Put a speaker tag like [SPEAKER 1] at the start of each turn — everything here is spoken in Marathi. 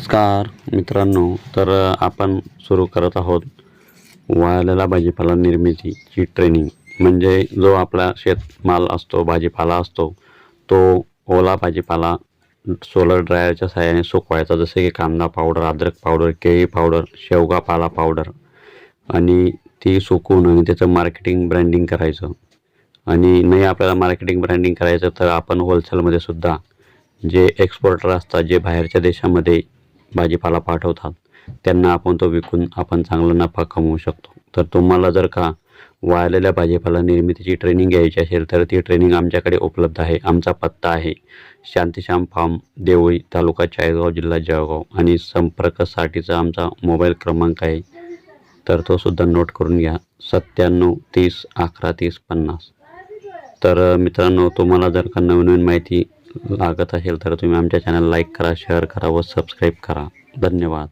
[SPEAKER 1] नमस्कार मित्रांनो. तर आपण सुरू करत आहोत वाळलेला भाजीपाला निर्मितीची ट्रेनिंग म्हणजे जो आपला शेतमाल असतो भाजीपाला असतो तो ओला भाजीपाला सोलर ड्रायरच्या सहाय्याने सुकवायचा. जसे की कांदा पावडर अद्रक पावडर केळी पावडर शेवगा पाला पावडर आणि ती सुकून आणि त्याचं मार्केटिंग ब्रँडिंग करायचं. आणि नाही आपल्याला मार्केटिंग ब्रँडिंग करायचं तर आपण होलसेलमध्ये सुद्धा जे एक्सपोर्टर असतात जे बाहेरच्या देशामध्ये भाजीपाला पाठवतात. त्यांना आपण तो विकून आपण चांगला नफा कमवू शकतो. तर तुम्हाला जर का वाळलेल्या भाजीपाला निर्मितीची ट्रेनिंग घ्यायची असेल तर ती ट्रेनिंग आमच्याकडे उपलब्ध आहे. आमचा पत्ता आहे शांतीश्याम फार्म देवळी तालुका चाळीसगाव जिल्हा जळगाव. आणि संपर्कासाठीचा आमचा मोबाईल क्रमांक आहे. तर तो सुद्धा नोट करून घ्या. सत्त्याण्णव तीस अकरा तीस पन्नास. तर मित्रांनो तुम्हाला जर का नवीन नवीन माहिती लागत असेल तर तुम्ही आमच्या चॅनल लाईक करा शेअर करा व सबस्क्राईब करा. धन्यवाद.